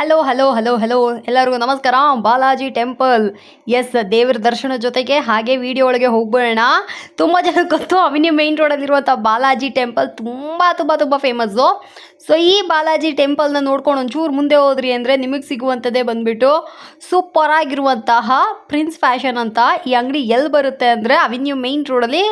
Hello hello hello hello ಎಲ್ಲರಿಗೂ ನಮಸ್ಕಾರ. Balaji temple. S ದೇವರ ದರ್ಶನ ಜೊತೆಗೆ ಹಾಗೆ ವಿಡಿಯೋ ಒಳಗೆ ಹೋಗ್ಬೇಡ ತುಂಬ ಜನಕ್ಕೆ ಗೊತ್ತು ಅವಿನಿ ಮೇನ್ ರೋಡಲ್ಲಿರುವಂಥ ಬಾಲಾಜಿ ಟೆಂಪಲ್ ತುಂಬ ತುಂಬ ತುಂಬ ಫೇಮಸ್ಸು ಸೊ ಈ ಬಾಲಾಜಿ ಟೆಂಪಲ್ನ ನೋಡ್ಕೊಂಡು ಒಂಚೂರು ಮುಂದೆ ಹೋದ್ರಿ ಅಂದರೆ ನಿಮಗೆ ಸಿಗುವಂಥದ್ದೇ ಬಂದುಬಿಟ್ಟು ಸೂಪರ್ ಆಗಿರುವಂತಹ ಪ್ರಿನ್ಸ್ ಫ್ಯಾಷನ್ ಅಂತ ಈ ಅಂಗಡಿ ಎಲ್ಲಿ ಬರುತ್ತೆ ಅಂದರೆ ಅವಿನ್ಯೂ ಮೇನ್ ರೋಡಲ್ಲಿ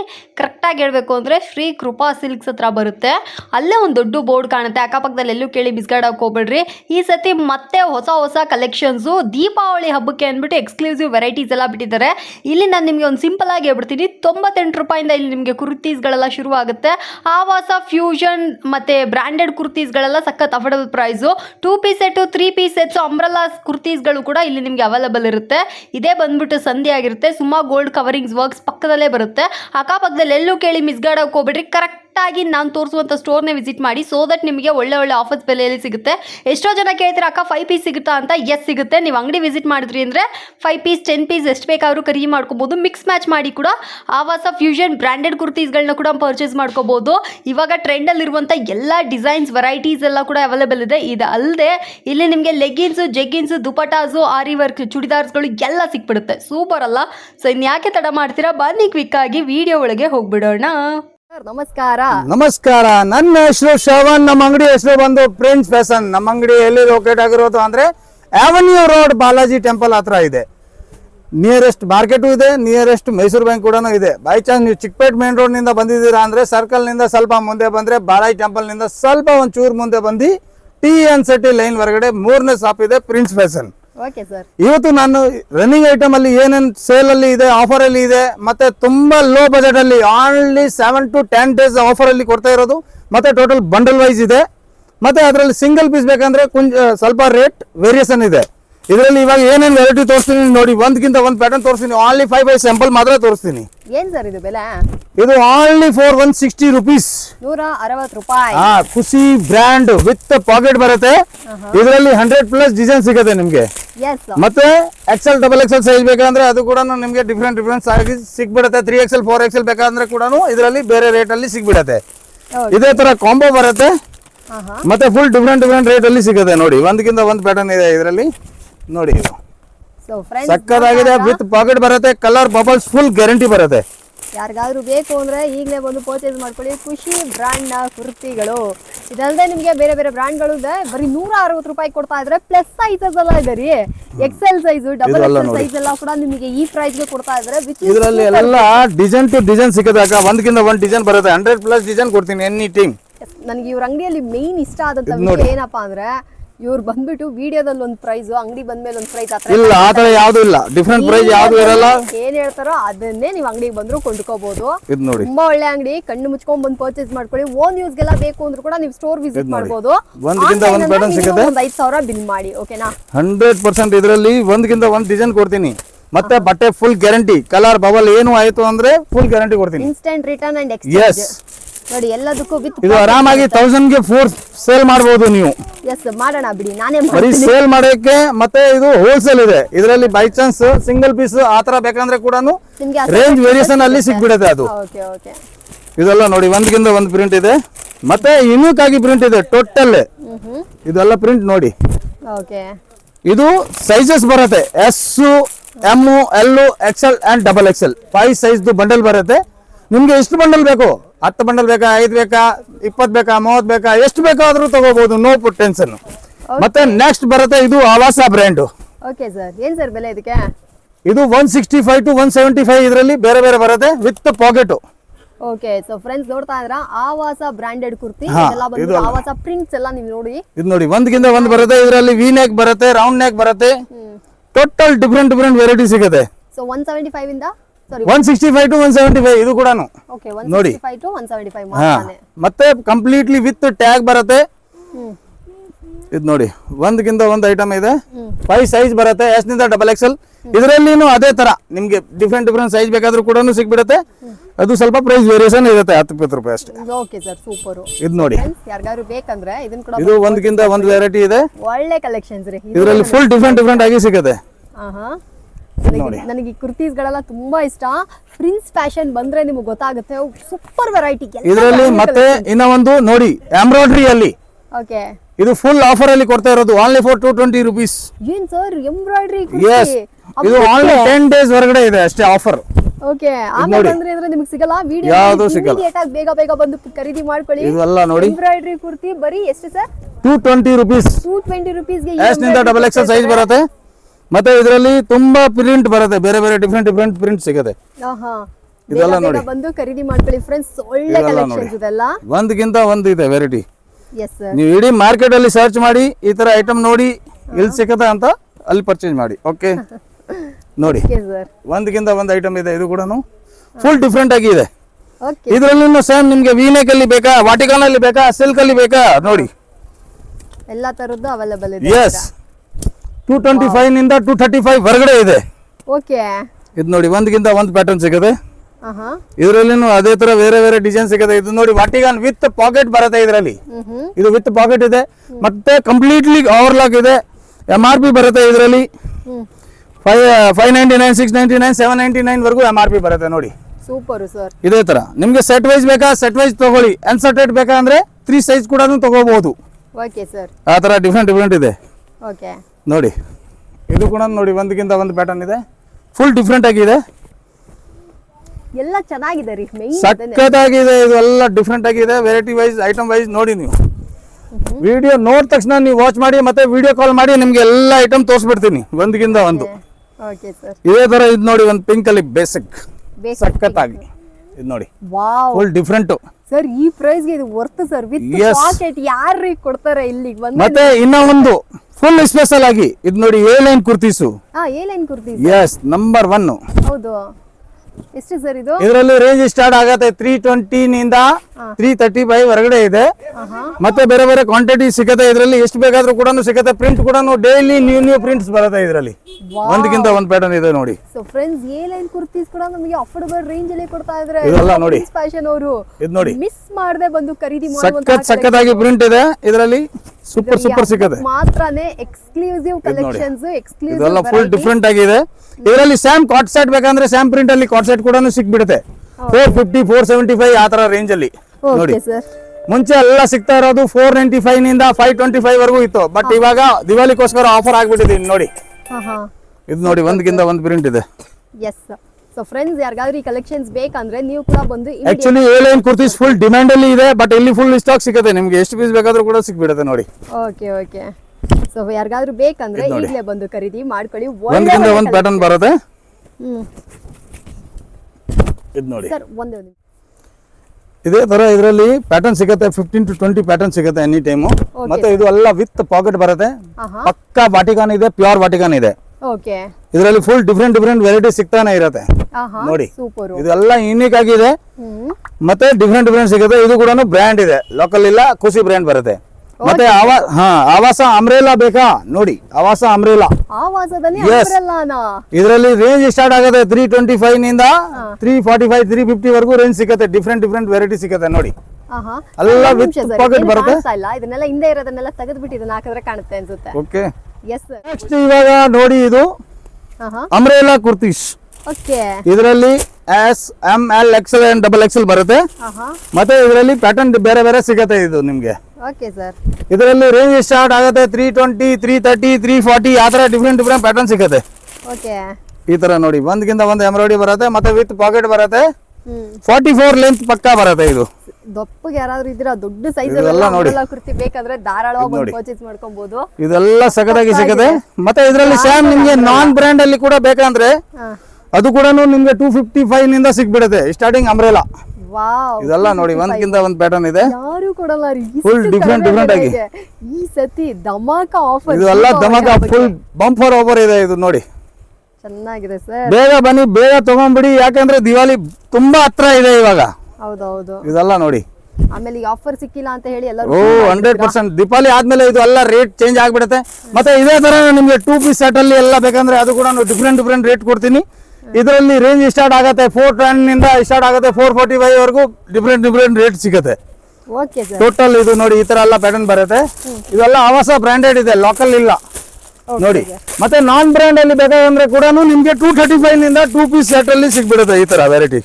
ಕರೆಕ್ಟಾಗಿ ಹೇಳಬೇಕು ಅಂದರೆ ಶ್ರೀ ಕೃಪಾ ಸಿಲ್ಕ್ಸ್ ಹತ್ರ ಬರುತ್ತೆ. ಅಲ್ಲೇ ಒಂದು ದೊಡ್ಡ ಬೋರ್ಡ್ ಕಾಣುತ್ತೆ. ಅಕ್ಕಪಕ್ಕದಲ್ಲಿ ಎಲ್ಲೂ ಕೇಳಿ ಬಿಸ್ಗಾಡಕ್ಕೆ ಹೋಗ್ಬೇಡ್ರಿ. ಈ ಸತಿ ಮತ್ತೆ ಹೊಸ ಹೊಸ ಕಲೆಕ್ಷನ್ಸು ದೀಪಾವಳಿ ಹಬ್ಬಕ್ಕೆ ಅಂದ್ಬಿಟ್ಟು ಎಕ್ಸ್ಕ್ಲೂಸಿವ್ ವೆರೈಟೀಸ್ ಎಲ್ಲ ಬಿಟ್ಟಿದ್ದಾರೆ. ಇಲ್ಲಿ ನಾನು ನಿಮಗೆ ಒಂದು ಸಿಂಪಲ್ ಆಗಿ ಹೇಳ್ಬಿಡ್ತೀನಿ. ತೊಂಬತ್ತೆಂಟು ರೂಪಾಯಿಂದ ಇಲ್ಲಿ ನಿಮಗೆ ಕುರ್ತೀಸ್ಗಳೆಲ್ಲ ಶುರುವಾಗುತ್ತೆ. ಆವಾಸ ಫ್ಯೂಷನ್ ಮತ್ತು ಬ್ರ್ಯಾಂಡೆಡ್ ಕುರ್ತೀಸ್ಗಳೆಲ್ಲ ಸಖತ್ affordable price two piece set three piece sets umbrella ಕುರ್ತೀಸ್ಗಳು ಕೂಡ ಇಲ್ಲಿ ನಿಮಗೆ ಅವೈಲಬಲ್ ಇರುತ್ತೆ. ಇದೇ ಬಂದ್ಬಿಟ್ಟು ಸಂಧಿ ಆಗಿರುತ್ತೆ. ಸುಮಾ ಗೋಲ್ಡ್ ಕವರಿಂಗ್ಸ್ ವರ್ಕ್ಸ್ ಪಕ್ಕದಲ್ಲೇ ಬರುತ್ತೆ. ಅಕ್ಕಪಕ್ಕದಲ್ಲಿ ಎಲ್ಲೂ ಕೇಳಿ ಮಿಸ್ಗಾಡೋಕೆ ಹೋಗ್ಬೇಡ್ರಿ. ಕರೆಕ್ಟಾಗಿ ನಾನು ತೋರಿಸುವಂಥ ಸ್ಟೋರ್ನೇ ವಿಸಿಟ್ ಮಾಡಿ ಸೊ ದಟ್ ನಿಮಗೆ ಒಳ್ಳೆ ಒಳ್ಳೆ ಆಫರ್ಸ್ ಬೆಲೆಯಲ್ಲಿ ಸಿಗುತ್ತೆ. ಎಷ್ಟೋ ಜನ ಕೇಳ್ತೀರ, ಅಕ್ಕ ಫೈವ್ ಪೀಸ್ ಸಿಗುತ್ತಾ? ಅಂತ ಎಸ್ ಸಿಗುತ್ತೆ. ನೀವು ಅಂಗಡಿ ವಿಸಿಟ್ ಮಾಡಿದ್ರಿ ಅಂದರೆ ಫೈವ್ ಪೀಸ್ ಟೆನ್ ಪೀಸ್ ಎಷ್ಟು ಬೇಕಾದರೂ ಖರೀದಿ ಮಾಡ್ಕೋಬೋದು. ಮಿಕ್ಸ್ ಮ್ಯಾಚ್ ಮಾಡಿ ಕೂಡ ಆವಾಸ ಫ್ಯೂಷನ್ ಬ್ರ್ಯಾಂಡೆಡ್ ಕುರ್ತೀಸ್ಗಳನ್ನ ಕೂಡ ಪರ್ಚೇಸ್ ಮಾಡ್ಕೋಬೋದು. ಇವಾಗ ಟ್ರೆಂಡಲ್ಲಿರುವಂಥ ಎಲ್ಲ ಡಿಸೈನ್ಸ್ ವೆರೈಟೀಸ್ ಎಲ್ಲ ಕೂಡ ಅವೈಲೇಬಲ್ ಇದೆ. ಇದು ಅಲ್ಲದೆ ಇಲ್ಲಿ ನಿಮಗೆ ಲೆಗ್ಗಿನ್ಸು ಜೆಗ್ಗಿನ್ಸು ದುಪಟಾಸು ಆರಿ ವರ್ಕ್ ಚೂಡಿದಾರ್ಸ್ಗಳು ಎಲ್ಲ ಸಿಕ್ಬಿಡುತ್ತೆ. ಸೂಪರ್ ಅಲ್ಲ. ಸೊ ಇನ್ಯಾಕೆ ತಡ ಮಾಡ್ತೀರಾ? ಬನ್ನಿ ಕ್ವಿಕ್ ಆಗಿ. ವಿಡಿಯೋ ಒಳಗೆ ಹೋಗ್ಬಿಡೋಣ. ನಮಸ್ಕಾರ. ನಮಸ್ಕಾರ. ನನ್ನ ಹೆಸರು ಶ್ರವಣ್ ನಮ್ಮ ಅಂಗಡಿ ಹೆಸರು ಬಂದು ಪ್ರಿನ್ಸ್ ಫ್ಯಾಷನ್ ನಮ್ಮ ಅಂಗಡಿ ಎಲ್ಲಿ ಲೊಕೇಟ್ ಆಗಿರೋದು ಅಂದ್ರೆ ಅವೆನ್ಯೂ ರೋಡ್ ಬಾಲಾಜಿ ಟೆಂಪಲ್ ಹತ್ರ ಇದೆ. ನಿಯರೆಸ್ಟ್ ಮಾರ್ಕೆಟು ಇದೆ ನಿಯರೆಸ್ಟ್ ಮೈಸೂರು ಬ್ಯಾಂಕ್ ಕೂಡ ಇದೆ. ಬೈ ಚಾನ್ಸ್ ನೀವು ಚಿಕ್ಕಪೇಟ್ ಮೇನ್ ರೋಡ್ನಿಂದ ಬಂದಿದ್ದೀರಾ ಅಂದ್ರೆ ಸರ್ಕಲ್ನಿಂದ ಸ್ವಲ್ಪ ಮುಂದೆ ಬಂದ್ರೆ ಬಾಲಾಜಿ ಟೆಂಪಲ್ನಿಂದ ಸ್ವಲ್ಪ ಒಂದ್ ಚೂರು ಮುಂದೆ ಬಂದು ಟಿ ಎನ್ ಸಿಟಿ ಲೈನ್ ಹೊರಗಡೆ ಮೂರನೇ ಶಾಪ್ ಇದೆ ಪ್ರಿನ್ಸ್ ಫ್ಯಾಷನ್ ಓಕೆ ಸರ್ ಇವತ್ತು ನಾನು ರನ್ನಿಂಗ್ ಐಟಮ್ ಅಲ್ಲಿ ಏನೇನು ಸೇಲ್ ಅಲ್ಲಿ ಇದೆ ಆಫರ್ ಅಲ್ಲಿ ಇದೆ, ಮತ್ತೆ ತುಂಬಾ ಲೋ ಬಜೆಟ್ ಅಲ್ಲಿ only seven to ten days offer ಅಲ್ಲಿ ಕೊಡ್ತಾ ಇರೋದು, ಮತ್ತೆ ಟೋಟಲ್ ಬಂಡಲ್ ವೈಸ್ ಇದೆ. ಮತ್ತೆ ಅದರಲ್ಲಿ ಸಿಂಗಲ್ ಪೀಸ್ ಬೇಕಂದ್ರೆ ಸ್ವಲ್ಪ ರೇಟ್ ವೇರಿಯೇಷನ್ ಇದೆ. ಇದರಲ್ಲಿ ಇವಾಗ ಏನೇನು ವೆರೈಟಿ ತೋರಿಸ್ತೀನಿ ನೋಡಿ ಒಂದ್ಕಿಂತ ಒಂದ್ ಪ್ಯಾಟರ್ನ್ ತೋರಿಸ್ತೀನಿ. ಆನ್ಲಿ ಫೈವ್ ಬೈ ಸ್ಯಾಂಪಲ್ ಮಾತ್ರ ತೋರಿಸ್ತೀನಿ. ಏನ್ ಸರ್ ಇದು ಬೆಲೆ? ಇದು only for one sixty rupees ನೂರ ಅರವತ್ತು ರೂಪಾಯಿ. ಹಾ ಖುಷಿ ಬ್ರ್ಯಾಂಡ್ ವಿತ್ ಪಾಕೆಟ್ ಬರುತ್ತೆ. ಇದರಲ್ಲಿ ಹಂಡ್ರೆಡ್ ಪ್ಲಸ್ ಡಿಸೈನ್ ಸಿಗುತ್ತೆ ನಿಮ್ಗೆ. ಮತ್ತೆ ಎಕ್ಸೆಲ್ ಡಬಲ್ ಎಕ್ಸೆಲ್ ಸೈಜ್ ಬೇಕಂದ್ರೆ ಅದು ಕೂಡ ನಿಮಗೆ ಡಿಫ್ರೆಂಟ್ ಡಿಫ್ರೆಂಟ್ ಆಗಿ ಸಿಗ್ಬಿಡುತ್ತೆ. ತ್ರೀ ಎಕ್ಸೆಲ್ ಫೋರ್ ಎಕ್ಸೆಲ್ ಬೇಕಂದ್ರೆ ಕೂಡ ಇದರಲ್ಲಿ ಬೇರೆ ರೇಟ್ ಅಲ್ಲಿ ಸಿಗ್ಬಿಡುತ್ತೆ. ಇದೇ ತರ ಕಾಂಬೋ ಬರುತ್ತೆ. ಮತ್ತೆ ಫುಲ್ ಡಿಫ್ರೆಂಟ್ ಡಿಫ್ರೆಂಟ್ ರೇಟ್ ಅಲ್ಲಿ ಸಿಗುತ್ತೆ ನೋಡಿ. ಒಂದಕ್ಕಿಂತ ಒಂದ್ ಪ್ಯಾಟರ್ನ್ ಇದೆ ಇದರಲ್ಲಿ. ನೋಡಿ ಇದು. ಸೊ ಫ್ರೆಂಡ್ಸ್ ಸಕ್ಕದಾಗಿದೆ ವಿತ್ ಪಾಕೆಟ್ ಬರುತ್ತೆ ಕಲರ್ ಬಬಲ್ಸ್ ಫುಲ್ ಗ್ಯಾರಂಟಿ ಬರುತ್ತೆ. ಯಾರಿಗಾದ್ರೂ ಬೇಕು ಅಂದ್ರೆ ಈಗಲೇ ಬಂದು ಪರ್ಚೇಸ್ ಮಾಡ್ಕೊಳ್ಳಿ. ಖುಷಿ ಬ್ರಾಂಡ್ನ ಕುರ್ತಿಗಳು. ಇದಲ್ಲದೆ ನಿಮಗೆ ಬೇರೆ ಬೇರೆ ಬ್ರ್ಯಾಂಡ್ಗಳು ಇದೆ. ಬರೀ ನೂರ ಅರವತ್ತು ರೂಪಾಯಿ ಕೊಡ್ತಾ ಇದ್ರೆ ಪ್ಲಸ್ ಸೈಜಸ್ ಎಲ್ಲ ಇದೆ ರೀ. XL size double XL. Size ಎಲ್ಲ ಕೂಡ ನಿಮಗೆ ಈ ಪ್ರೈಸ್ಗೆ ಕೊಡ್ತಾ ಇದ್ರೆ ಇದರಲ್ಲಿ ಎಲ್ಲ ಡಿಸೈನ್ ಟು ಡಿಸೈನ್ ಸಿಗುತ್ತೆ ಅಕ್ಕ ಒಂದಕ್ಕಿಂತ ಒಂದು ಡಿಸೈನ್ ಬರುತ್ತೆ. ಹಂಡ್ರೆಡ್ ಪ್ಲಸ್ ಡಿಸೈನ್ ಕೊಡ್ತೀನಿ ಎನಿ ಟೀಮ್ ನನಗೆ ಇವ್ರ ಅಂಗಡಿಯಲ್ಲಿ ಮೇನ್ ಇಷ್ಟ ಆದಂತ ವಿಷಯ ಏನಪ್ಪಾ ಅಂದ್ರೆ ಇವ್ರು ಬಂದ್ಬಿಟ್ಟು ವಿಡಿಯೋದಲ್ಲಿ ಒಂದು ಪ್ರೈಸ್ ಅಂಗಡಿ ಬಂದ್ಮೇಲೆ ಒಂದು ಪ್ರೈಸ್ ಆತರ ಇಲ್ಲ ಆ ತರ ಯಾವುದು ಇಲ್ಲ. ಡಿಫ್ರೆಂಟ್ ಪ್ರೈಸ್ ಯಾವುದು ಇರಲ್ಲ. ಏನ್ ಹೇಳ್ತಾರೋ ಅದನ್ನೇ ನೀವು ಅಂಗಡಿಗೆ ಬಂದ್ರು ಕೊಂಡ್ಕೋಬಹುದು ಇದು ನೋಡಿ. ತುಂಬಾ ಒಳ್ಳೆ ಅಂಗಡಿ ಕಣ್ಣು ಮುಚ್ಕೊಂಡ್ ಬಂದು ಪರ್ಚೇಸ್ ಮಾಡ್ಕೊಳ್ಳಿ. ಓನ್ ಯೂಸ್ ಗೆಲ್ಲ ಬೇಕು ಅಂದ್ರೂ ಕೂಡ ನೀವು ಸ್ಟೋರ್ ವಿಸಿಟ್. ಮಾಡಬಹುದು ಒಂದ್ಕಿಂತ ಒಂದ್ pattern ಸಿಗುತ್ತೆ. ಒಂದ್ ಐದ್ ಸಾವಿರ ಬಿಲ್ ಮಾಡಿ ಓಕೆನಾ ಹಂಡ್ರೆಡ್ ಪರ್ಸೆಂಟ್ ಇದರಲ್ಲಿ ಒಂದ್ಗಿಂತ ಒಂದ್ ಡಿಸೈನ್ ಕೊಡ್ತೀನಿ. ಮತ್ತೆ ಬಟ್ಟೆ ಫುಲ್ ಗ್ಯಾರಂಟಿ ಕಲರ್ ಬಬಲ್ ಏನು ಆಯ್ತು ಅಂದ್ರೆ ಫುಲ್ ಗ್ಯಾರಂಟಿ ಕೊಡ್ತೀನಿ. Instant return and exchange exchange ನೋಡಿ ಎಲ್ಲದಕ್ಕೂ ವಿತ್ ಇದು ಆರಾಮಾಗಿ ತೌಸಂಡ್ಗೆ ಫೋರ್ ಸೇಲ್ ಮಾಡಬಹುದು ನೀವು. ಎಸ್ ಮಾಡೋಣ ಬಿಡಿ ನಾನೇ ಬರೀ ಸೇಲ್ ಮಾಡೋಕೆ ಮತ್ತೆ ಇದು ಹೋಲ್ಸೇಲ್ ಇದೆ. ಇದರಲ್ಲಿ ಬೈ ಚಾನ್ಸ್ ಸಿಂಗಲ್ ಪೀಸ್ ಆ ತರ ಬೇಕಂದ್ರೆ ಕೂಡ ರೇಂಜ್ ವೇರಿಯೇಷನ್ ಅಲ್ಲಿ ಸಿಗ್ಬಿಡುತ್ತೆ ಅದು. ಓಕೆ ಓಕೆ ಇದೆಲ್ಲ ನೋಡಿ ಒಂದಕ್ಕಿಂತ ಒಂದು ಪ್ರಿಂಟ್ ಇದೆ. ಮತ್ತೆ ಇನ್ನೂಕಾಗಿ ಪ್ರಿಂಟ್ ಇದೆ ಟೋಟಲ್ ಇದೆಲ್ಲ ಪ್ರಿಂಟ್ ನೋಡಿ. ಓಕೆ ಇದು ಸೈಜಸ್ ಬರುತ್ತೆ. S M L X L and double X L five size bundle ಬರುತ್ತೆ. ನಿಮ್ಗೆ ಎಷ್ಟು ಬಂಡಲ್ ಬೇಕು? ಹತ್ತು ಬಂಡಲ್ ಬೇಕಾ ಐದು ಬೇಕಾ ಇಪ್ಪತ್ತು ಬೇಕಾ ಮೂವತ್ತು ಬೇಕಾ ಎಷ್ಟು ಬೇಕಾದ್ರೂ ತಗೋಬಹುದು ನೋ ಟೆನ್ಷನ್ ಮತ್ತೆ ನೆಕ್ಸ್ಟ್ ಬರುತ್ತೆ ಇದು ಆವಾಸ ಬ್ರ್ಯಾಂಡ್ ಓಕೆ ಸರ್ ಏನ್ ಸರ್ ಬೆಲೆ ಇದಕ್ಕೆ? ಇದು one sixty five to one seventy five ಇದರಲ್ಲಿ ಬೇರೆ ಬೇರೆ ಬರುತ್ತೆ with pocket okay so friends ನೋಡ್ತಾ ಇದ್ರ ಆವಾಸ ಬ್ರಾಂಡೆಡ್ ಕುರ್ತಿ ಬಂದು ಅಲ್ಲ. ಆವಾಸ ಪ್ರಿಂಟ್ಸ್ ಎಲ್ಲ ನೀವು ನೋಡಿ. ಇದು ನೋಡಿ ಒಂದ್ಗಿಂತ ಒಂದ್ ಬರುತ್ತೆ ಇದರಲ್ಲಿ ವಿ ನೆಕ್ ಬರುತ್ತೆ ರೌಂಡ್ ನೆಕ್ ಬರುತ್ತೆ. ಟೋಟಲ್ ಡಿಫ್ರೆಂಟ್ ಡಿಫ್ರೆಂಟ್ ವೆರೈಟಿ ಸಿಗುತ್ತೆ. ಸೊ ಒನ್ ಸೆವೆಂಟಿ ಫೈವ್ ಇಂದ one sixty five to one seventy five ಇದು ಕೂಡ ನೋಡಿ. ಹಾ. ಮತ್ತೆ ಕಂಪ್ಲೀಟ್ಲಿ ವಿತ್ ಟ್ಯಾಗ್ ಬರುತ್ತೆ. ಇದು ನೋಡಿ ಒಂದಕ್ಕಿಂತ ಒಂದು ಐಟಮ್ ಇದೆ. ಫೈವ್ ಸೈಜ್ ಬರುತ್ತೆ ಎಸ್ನಿಂದ ಡಬಲ್ ಎಕ್ಸೆಲ್ ಇದರಲ್ಲಿನೂ ಅದೇ ತರ ನಿಮ್ಗೆ ಡಿಫ್ರೆಂಟ್ ಡಿಫ್ರೆಂಟ್ ಸೈಜ್ ಬೇಕಾದ್ರೂ ಕೂಡ ಸಿಗ್ಬಿಡುತ್ತೆ ಅದು ಸ್ವಲ್ಪ ಪ್ರೈಸ್ ವೇರಿಯೇಷನ್ ಇರುತ್ತೆ ಹತ್ತು ಇಪ್ಪತ್ತು ರೂಪಾಯಿ ಅಷ್ಟೇ. ಓಕೆ ಸರ್ ಸೂಪರ್ ಇದು ನೋಡಿ. ಯಾರಿಗಾದ್ರು ಬೇಕಂದ್ರೆ ಇದನ್ನ ಕೂಡ ಇದು ಒಂದಕ್ಕಿಂತ ಒಂದು ವೆರೈಟಿ ಇದೆ. ಒಳ್ಳೆ ಕಲೆಕ್ಷನ್ಸ್ ರೀ. ಇದರಲ್ಲಿ ಫುಲ್ ಡಿಫ್ರೆಂಟ್ ಡಿಫ್ರೆಂಟ್ ಆಗಿ ಸಿಗುತ್ತೆ. ಆಹಾ ನನಗೆ ಈ ಕುರ್ತೀಸ್ಗಳೆಲ್ಲ ತುಂಬಾ ಇಷ್ಟ. ಪ್ರಿನ್ಸ್ ಫ್ಯಾಷನ್ ಬಂದ್ರೆ ನಿಮಗೆ ಗೊತ್ತಾಗುತ್ತೆ. ಸೂಪರ್ ವೆರೈಟಿ ಇದರಲ್ಲಿ ಮತ್ತೆ ಇನ್ನ ಒಂದು ನೋಡಿ ಎಂಬ್ರಾಯ್ಡ್ರಿ ಅಲ್ಲಿ. ಓಕೆ ಇದು ಫುಲ್ ಆಫರ್ ಅಲ್ಲಿ ಕೊಡ್ತಾ ಇರೋದು. Only for two twenty rupees ಏನ್ ಸರ್ ಎಂಬ್ರಾಯ್ಡ್ರಿ ಇದು ಓನ್ಲಿ ಟೆನ್ ಡೇಸ್ ಹೊರಗಡೆ ಇದೆ ಅಷ್ಟೇ ಆಫರ್ ಓಕೆ ಆಮೇಲೆ ನೋಡಿ. ಬಂದ್ರೆ ಅಂದ್ರೆ ನಿಮ್ಗೆ ಸಿಗಲ್ಲ? ವಿಡಿಯೋ ಯಾವುದು ಸಿಗಲ್ಲ. ಬೇಗ ಬೇಗ ಬಂದು ಖರೀದಿ ಮಾಡ್ಕೊಳ್ಳಿ. ಇದೆಲ್ಲ ನೋಡಿ. ಎಂಬ್ರಾಯ್ಡ್ರಿ ಕುರ್ತಿ ಬರೀ ಎಷ್ಟು sir two twenty rupees two twenty ರುಪೀಸ್ಗೆ ಎಸ್ನಿಂದ ಡಬಲ್ ಎಕ್ಸ್ ಸೈಜ್ ಬರುತ್ತೆ. ಮತ್ತೆ ಇದರಲ್ಲಿ ತುಂಬಾ ಪ್ರಿಂಟ್ ಬರುತ್ತೆ. ಬೇರೆ ಬೇರೆ ಡಿಫ್ರೆಂಟ್ ಡಿಫ್ರೆಂಟ್ ಪ್ರಿಂಟ್ ಸಿಗುತ್ತೆ. ಆಹಾ. ಇದೆಲ್ಲ ಬೇಗ ಬೇಗ ನೋಡಿ. ಬಂದು ಖರೀದಿ ಮಾಡ್ಕೊಳ್ಳಿ ಫ್ರೆಂಡ್ಸ್ ಒಳ್ಳೆ ಇದೆಲ್ಲ ನೋಡಿ. ಕಲೆಕ್ಷನ್ಸ್ ಇದೆಲ್ಲ. ಒಂದಕ್ಕಿಂತ ಒಂದು ಇದೆ ವೆರೈಟಿ ಎಸ್ ಸರ್ ನೀವು ಇಡೀ ಮಾರ್ಕೆಟ್ ಅಲ್ಲಿ ಸರ್ಚ್ ಮಾಡಿ ಈ ತರ ಐಟಮ್ ನೋಡಿ ಎಲ್ಲಿ ಸಿಗುತ್ತೆ ಅಂತ ಅಲ್ಲಿ ಪರ್ಚೇಸ್ ಮಾಡಿ. ಓಕೆ ನೋಡಿ. ಓಕೆ ಸರ್ ಒಂದ್ಗಿಂತ ಒಂದು ಐಟಮ್ ಇದೆ. ಇದು ಕೂಡ ಫುಲ್ ಡಿಫ್ರೆಂಟ್ ಆಗಿ ಇದೆ. ಓಕೆ ಇದರಲ್ಲೂ ಸೇಮ್ ನಿಮ್ಗೆ ವೀನೆಕ್ ಅಲ್ಲಿ ಬೇಕಾ ವಾಟಿಕಾನ್ ಅಲ್ಲಿ ಬೇಕಾ ಸಿಲ್ಕ್ ಅಲ್ಲಿ ಬೇಕಾ? ನೋಡಿ. ಎಲ್ಲಾ ತರದ್ದು ಅವೈಲೇಬಲ್ ಇದೆ. ಎಸ್ ಟೂ ಟ್ವೆಂಟಿ ಫೈವ್ನಿಂದ ಟೂ ಥರ್ಟಿ ಫೈವ್ ಹೊರಗಡೆ ಇದೆ. ಓಕೆ. ಇದು ನೋಡಿ ಒಂದ್ಗಿಂತ ಒಂದು ಪ್ಯಾಟರ್ನ್ ಸಿಗುತ್ತೆ ಇದರಲ್ಲಿ ಇದರಲ್ಲಿನೂ ಅದೇ ತರ ಬೇರೆ ಬೇರೆ ಡಿಸೈನ್ ಸಿಗುತ್ತೆ ಇದು ನೋಡಿ ವಾಟಿಗಾನ್ ವಿತ್ ಪಾಕೆಟ್ ಬರುತ್ತೆ ಇದರಲ್ಲಿ. ಇದು ವಿತ್ ಪಾಕೆಟ್ ಇದೆ. ಮತ್ತೆ ಕಂಪ್ಲೀಟ್ಲಿ ಓವರ್ಲಾಕ್ ಇದೆ. ಎಂ ಆರ್ ಪಿ ಬರುತ್ತೆ ಇದರಲ್ಲಿ. Five five ninety nine six ninety nine seven ninety nine ವರೆಗೂ ಎಂ ಆರ್ ಪಿ ಬರುತ್ತೆ ನೋಡಿ. Super sir. ಇದೇ ತರ. ನಿಮ್ಗೆ ಸೆಟ್ ವೈಸ್ ಬೇಕಾ? ಸೆಟ್ ವೈಸ್ ತಗೊಳ್ಳಿ. ಅನ್ಸರ್ಟೆಡ್ ಬೇಕಾ ಅಂದ್ರೆ ತ್ರೀ ಸೈಜ್ ಕೂಡ ತಗೋಬಹುದು ಓಕೆ ಸರ್. ಆ ತರ ಡಿಫ್ರೆಂಟ್ ಡಿಫ್ರೆಂಟ್ ಇದೆ. ಓಕೆ. ನೋಡಿ. ಇದು ಕೂಡ ನೋಡಿ ಒಂದಕ್ಕಿಂತ ಒಂದು ಪ್ಯಾಟರ್ನ್ ಇದೆ. ಫುಲ್ ಡಿಫ್ರೆಂಟ್ ಆಗಿದೆ. ಎಲ್ಲ ಚೆನ್ನಾಗಿದೆ ರೀ ಸಖತ್ತಾಗಿದೆ ಇದೆಲ್ಲ ಡಿಫ್ರೆಂಟ್ ಆಗಿದೆ. ವೆರೈಟಿ ವೈಸ್ ಐಟಮ್ ವೈಸ್ ನೋಡಿ ನೀವು. ವಿಡಿಯೋ ನೋಡಿದ ತಕ್ಷಣ ನೀವು ವಾಚ್ ಮಾಡಿ ಮತ್ತೆ ವಿಡಿಯೋ ಕಾಲ್ ಮಾಡಿ ನಿಮ್ಗೆ ಎಲ್ಲ ಐಟಮ್ ತೋರಿಸ್ಬಿಡ್ತೀನಿ. ಒಂದಕ್ಕಿಂತ ಒಂದು. ಇದೇ ತರ ಇದು ನೋಡಿ ಒಂದು ಪಿಂಕ್ ಅಲ್ಲಿ ಬೇಸಿಕ್ ಸಖತ್ತಾಗಿ. ಇದು ನೋಡಿ. ಫುಲ್ ಡಿಫ್ರೆಂಟ್ ಸರ್ ಈ ಪ್ರೈಸ್ಗೆ ಇದು ವರ್ತ್ ಸರ್ ವಿತ್. ಪಾಕೆಟ್ ಯಾರ್ರಿ ಕೊಡ್ತಾರೆ ಇಲ್ಲಿ ಮತ್ತೆ ಇನ್ನ ಒಂದು. ಫುಲ್ ಸ್ಪೆಷಲ್ ಆಗಿ. ಇದು ನೋಡಿ ಎ ಲೈನ್ ಕುರ್ತೀಸು ಹಾ line kurti yes number one ಹೌದು. ಎಷ್ಟು ಸರ್ ಇದು? ಇದರಲ್ಲಿ ರೇಂಜ್ ಸ್ಟಾರ್ಟ್ ಆಗತ್ತೆ ತ್ರೀ ಟ್ವೆಂಟಿ ನಿಂದ ತ್ರೀ ತರ್ಟಿ ಫೈವ್ ಹೊರಗಡೆ ಇದೆ. ಮತ್ತೆ ಬೇರೆ ಬೇರೆ ಕ್ವಾಂಟಿಟಿ ಸಿಗುತ್ತೆ ಇದರಲ್ಲಿ. ಎಷ್ಟು ಬೇಕಾದ್ರೂ ಕೂಡ ಸಿಗುತ್ತೆ. ಪ್ರಿಂಟ್ ಕೂಡ ಡೈಲಿ ನ್ಯೂ ನ್ಯೂ ಪ್ರಿಂಟ್ಸ್ ಬರುತ್ತೆ ಇದರಲ್ಲಿ. ಒಂದಕ್ಕಿಂತ ಒಂದು ಪ್ಯಾಟರ್ನ್ ಇದೆ ನೋಡಿ. So friends A line kurtis ಕೂಡ ನಮಗೆ ಅಫೋರ್ಡಬಲ್ ರೇಂಜ್ ಅಲ್ಲಿ ಕೊಡ್ತಾ ಇದ್ದಾರೆ ಇದೆಲ್ಲ ನೋಡಿ. ಫ್ಯಾಷನ್ ಅವರು ಇದು ನೋಡಿ. ಮಿಸ್ ಮಾಡದೆ ಬಂದು ಖರೀದಿ ಸಖತ್ ಸಖತ್ತಾಗಿ ಪ್ರಿಂಟ್ ಇದೆ ಇದರಲ್ಲಿ. ಸೂಪರ್ ಸೂಪರ್ ಸಿಕ್ಕತ್ತೆ ಮಾತ್ರನೇ ಎಕ್ಸ್ಕ್ಲೂಸಿವ್ ಕಲೆಕ್ಷನ್ಸ್ ಎಕ್ಸ್ಕ್ಲೂಸಿವ್ ಇದೆಲ್ಲ ಫುಲ್ ಡಿಫರೆಂಟ್ ಆಗಿದೆ. ಇದರಲ್ಲಿ ಸ್ಯಾಮ್ ಕಾಟ್ ಸೆಟ್ ಬೇಕಂದ್ರೆ ಸ್ಯಾಮ್ ಪ್ರಿಂಟ್ ಅಲ್ಲಿ ಕಾಟ್ ಸೆಟ್ ಕೂಡನು ಸಿಕ್ಬಿಡುತ್ತೆ. Four fifty four seventy five ಆ ತರ ರೇಂಜ್ ಅಲ್ಲಿ. ನೋಡಿ. ಓಕೆ ಸರ್ ಮುಂಚೆ ಎಲ್ಲ ಸಿಗ್ತಾ ಇರೋದು ಫೋರ್ ನೈಂಟಿ ಫೈವ್ನಿಂದ ಫೈವ್ ಟ್ವೆಂಟಿ ಫೈವ್ ವರೆಗೂ ಇತ್ತು. ಬಟ್ ಇವಾಗ ದಿವಾಲಿಗೋಸ್ಕರ ಆಫರ್ ಆಗ್ಬಿಟ್ಟಿದೆ ನೋಡಿ. ಹಾ ಹಾ. ಇದು ನೋಡಿ ಒಂದಕ್ಕಿಂತ ಒಂದ್ ಪ್ರಿಂಟ್ ಇದೆ. ಎಸ್ ಸೊ ಫ್ರೆಂಡ್ಸ್ ಯಾರಿಗಾದ್ರೂ ಈ ಕಲೆಕ್ಷನ್ಸ್ ಬೇಕಂದ್ರೆ ನೀವು ಕೂಡ ಬಂದು ಆಕ್ಚುಲಿ ಏ ಲೈನ್ ಕುರ್ತೀಸ್ ಫುಲ್ ಡಿಮ್ಯಾಂಡ್ ಅಲ್ಲಿ ಇದೆ ಬಟ್ ಇಲ್ಲಿ ಫುಲ್ ಸ್ಟಾಕ್ ಸಿಗುತ್ತೆ. ನಿಮ್ಗೆ ಎಷ್ಟು ಪೀಸ್ ಬೇಕಾದ್ರೂ ಕೂಡ ಸಿಗ್ಬಿಡುತ್ತೆ ನೋಡಿ. ಓಕೆ ಓಕೆ ಸೊ ಯಾರಿಗಾದ್ರೂ ಬೇಕಂದ್ರೆ. ಈಗಲೇ ಬಂದು ಖರೀದಿ ಮಾಡ್ಕೊಳ್ಳಿ. ಒಂದಕ್ಕಿಂತ ಒಂದು ಪ್ಯಾಟರ್ನ್ ಬರುತ್ತೆ. ಇದು ನೋಡಿ. ಸರ್ ಒಂದೇ ಒಂದು ಇದೇ ತರ ಇದರಲ್ಲಿ ಪ್ಯಾಟರ್ನ್ ಸಿಗುತ್ತೆ ಫಿಫ್ಟೀನ್ ಟು ಟ್ವೆಂಟಿ ಪ್ಯಾಟರ್ನ್ ಸಿಗುತ್ತೆ ಎನಿ ಟೈಮು ಮತ್ತೆ ಇದು ಎಲ್ಲ ವಿತ್ ಪಾಕೆಟ್ ಬರುತ್ತೆ. ಪಕ್ಕ ಪಕ್ಕಾ ವಾಟಿಕಾನ್ ಇದೆ ಪ್ಯೂರ್ ವಾಟಿಕಾನ್ ಇದೆ. ಓಕೆ ಇದರಲ್ಲಿ ಫುಲ್ ಡಿಫ್ರೆಂಟ್ ಡಿಫ್ರೆಂಟ್ ವೆರೈಟಿ ಸಿಗ್ತಾನೆ ಇರತ್ತೆ. ನೋಡಿ. ಸೂಪರ್ ಇದೆಲ್ಲ ಯೂನಿಕ್ ಆಗಿದೆ. ಮತ್ತೆ ಡಿಫ್ರೆಂಟ್ ಡಿಫ್ರೆಂಟ್ ಸಿಗುತ್ತೆ. ಇದು ಕೂಡ ಬ್ರ್ಯಾಂಡ್ ಇದೆ. ಲೋಕಲ್ ಇಲ್ಲ ಖುಷಿ ಬ್ರ್ಯಾಂಡ್ ಬರುತ್ತೆ. ಮತ್ತೆ ಆವಾ ಹಾ ಆವಾಸ ಅಮ್ರೇಲಾ ಬೇಕಾ? ನೋಡಿ ಆವಾಸ ಅಮ್ರೇಲಾ. ಇದರಲ್ಲಿ ರೇಂಜ್ ಸ್ಟಾರ್ಟ್ ಆಗುತ್ತೆ three twenty ಫೈವ್ನಿಂದ three forty five three fifty ವರೆಗೂ ರೇಂಜ್ ಸಿಗುತ್ತೆ. ಡಿಫ್ರೆಂಟ್ ಡಿಫ್ರೆಂಟ್ ವೆರೈಟಿ ಸಿಗುತ್ತೆ ನೋಡಿ. ಎಲ್ಲ ವಿತ್ ಏನು ಬರುತ್ತೆ. ಇದನ್ನೆಲ್ಲ ಹಿಂದೆ ಇರೋದನ್ನೆಲ್ಲ ತೆಗೆದ್ಬಿಟ್ಟು ಇದನ್ನ ಹಾಕಿದ್ರೆ ಕಾಣುತ್ತೆ ಅನ್ಸುತ್ತೆ. ಓಕೆ ನೆಕ್ಸ್ಟ್ ಇವಾಗ ನೋಡಿ ಇದು ಅಮ್ರೇಲಾ ಕುರ್ತೀಸ್ ಇದರಲ್ಲಿ S M L XL and double XL ಬರುತ್ತೆ. ಆಹಾ ಮತ್ತೆ ಇದರಲ್ಲಿ ಪ್ಯಾಟರ್ನ್ ಬೇರೆ ಬೇರೆ ಸಿಗುತ್ತೆ ಇದು ನಿಮಗೆ. ಇದರಲ್ಲಿ ರೇಂಜ್ ಸ್ಟಾರ್ಟ್ ಆಗುತ್ತೆ three twenty three thirty three forty ಆ ಥರ ಡಿಫ್ರೆಂಟ್ ಡಿಫ್ರೆಂಟ್ ಪ್ಯಾಟರ್ನ್ ಸಿಗುತ್ತೆ. ಈ ಥರ ನೋಡಿ. ಒಂದ್ಗಿಂತ ಒಂದು ಎಂಬ್ರಾಯ್ಡಿ ಬರುತ್ತೆ ಮತ್ತೆ ವಿತ್ ಪಾಕೆಟ್ ಬರುತ್ತೆ. ಫಾರ್ಟಿ ಫೋರ್ ಲೆಂತ್ ಪಕ್ಕಾ ಬರುತ್ತೆ ಇದು. ದಪ್ಪಗೆ ಯಾರಾದ್ರೂ ಇದ್ರ ದೊಡ್ಡ ಸೈಜ್ ನೋಡಿ. ಕುರ್ತಿ ಬೇಕಾದ್ರೆ ಧಾರಾಳವಾಗಿ. ಪರ್ಚೇಸ್ ಮಾಡ್ಕೊಬಹುದು ಇದೆಲ್ಲ ಸಗದಾಗಿ ಸಿಗದೆ. ಮತ್ತೆ ಇದರಲ್ಲಿ ಸ್ಯಾಮ್ ನಿಮ್ಗೆ ನಾನ್ ಬ್ರ್ಯಾಂಡ್ ಅಲ್ಲಿ ಕೂಡ ಬೇಕಂದ್ರೆ ಅದು ಕೂಡ ನಿಮ್ಗೆ ಟೂ ಫಿಫ್ಟಿ ಫೈವ್ನಿಂದ ಸಿಕ್ಬಿಡುತ್ತೆ ಸ್ಟಾರ್ಟಿಂಗ್ ಅಮ್ರೇಲಾ ವಾವ್. ಇದೆಲ್ಲ ನೋಡಿ ಒಂದ್ಕಿಂತ ಒಂದ್ ಪ್ಯಾಟರ್ನ್ ಇದೆ. ಯಾರು ಕೊಡಲ್ಲ ರೀ. ಫುಲ್ ಡಿಫ್ರೆಂಟ್ different, ಆಗಿ. ಈ ಸತಿ ಧಮಾಕ ಆಫರ್ ಇದೆಲ್ಲ ಎಲ್ಲ ಧಮಾಕ ಫುಲ್ ಬಂಪರ್ ಓವರ್ ಇದೆ ಇದು ನೋಡಿ. ಚೆನ್ನಾಗಿದೆ ಸರ್. ಬೇಗ ಬನ್ನಿ ಬೇಗ ತಗೊಂಡ್ಬಿಡಿ. ಯಾಕಂದ್ರೆ ದಿವಾಲಿ ತುಂಬಾ ಹತ್ರ ಇದೆ ಇವಾಗ. ಹೌದೌದು. ಇದೆಲ್ಲ ನೋಡಿ. ಆಮೇಲೆ ಈ ಆಫರ್ ಸಿಕ್ಕಿಲ್ಲ ಅಂತ ಹೇಳಿ ಓ ಎಲ್ಲರೂ ಹಂಡ್ರೆಡ್ ಪರ್ಸೆಂಟ್ ದೀಪಾವಳಿ ಆದ್ಮೇಲೆ ಇದು ಎಲ್ಲ ರೇಟ್ ಚೇಂಜ್ ಆಗ್ಬಿಡುತ್ತೆ. ಮತ್ತೆ ಇದೇ ತರ ನಿಮ್ಗೆ ಟೂ ಪೀಸ್ ಸೆಟ್ ಅಲ್ಲಿ ಎಲ್ಲ ಬೇಕಂದ್ರೆ ಅದು ಕೂಡ ಡಿಫ್ರೆಂಟ್ ಡಿಫ್ರೆಂಟ್ ರೇಟ್ ಕೊಡ್ತೀನಿ. ಇದರಲ್ಲಿ ರೇಂಜ್ ಸ್ಟಾರ್ಟ್ ಆಗುತ್ತೆ. ಫೋರ್ ಟೆನ್ನಿಂದ ಸ್ಟಾರ್ಟ್ ಆಗುತ್ತೆ. ಫೋರ್ ಫೋರ್ಟಿ ಫೈವ್ ವರೆಗೂ ಡಿಫ್ರೆಂಟ್ ಡಿಫ್ರೆಂಟ್ ರೇಟ್ ಸಿಗುತ್ತೆ. ಟೋಟಲ್ ಇದು ನೋಡಿ ಈ ತರ ಎಲ್ಲ ಪ್ಯಾಟರ್ನ್ ಬರುತ್ತೆ. ಇದೆಲ್ಲ ಆವಾಸ ಬ್ರ್ಯಾಂಡೆಡ್ ಇದೆ ಲೋಕಲ್ ಇಲ್ಲ. ನೋಡಿ. ಮತ್ತೆ ನಾನ್ ಬ್ರ್ಯಾಂಡ್ ಅಲ್ಲಿ ಬೇಕಾದ್ರೆ ಕೂಡ ನಿಮ್ಗೆ ಟೂ ಥರ್ಟಿ ಫೈವ್ನಿಂದ ಟೂ ಪೀಸ್ ಸೆಟ್ ಅಲ್ಲಿ ಸಿಗ್ಬಿಡುತ್ತೆ ಈ ತರ ವೆರೈಟಿ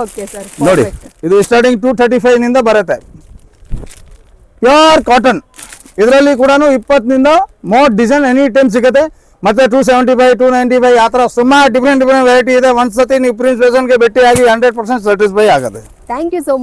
ಓಕೆ ಸರ್ ನೋಡಿ ಇದು ಸ್ಟಾರ್ಟಿಂಗ್ ಟೂ ತರ್ಟಿ ಫೈವ್ನಿಂದ ಬರುತ್ತೆ. ಪ್ಯೂರ್ ಕಾಟನ್ ಇದರಲ್ಲಿ ಕೂಡ ಇಪ್ಪತ್ತಿನಿಂದ ಮೋರ್ ಡಿಸೈನ್ ಎನಿ ಟೈಮ್ ಸಿಗುತ್ತೆ. ಮತ್ತೆ two seventy five two ninety five ಆ ಥರ ಸುಮಾರು ಡಿಫ್ರೆಂಟ್ ಡಿಫ್ರೆಂಟ್ ವೆರೈಟಿ ಇದೆ. ಒಂದ್ಸತಿ ನೀವು ಪ್ರಿನ್ಸ್ ಫ್ಯಾಷನ್ಗೆ ಭೇಟಿಯಾಗಿ ಹಂಡ್ರೆಡ್ ಪರ್ಸೆಂಟ್ ಸ್ಯಾಟಿಸ್ಫೈ ಆಗುತ್ತೆ. Thank you so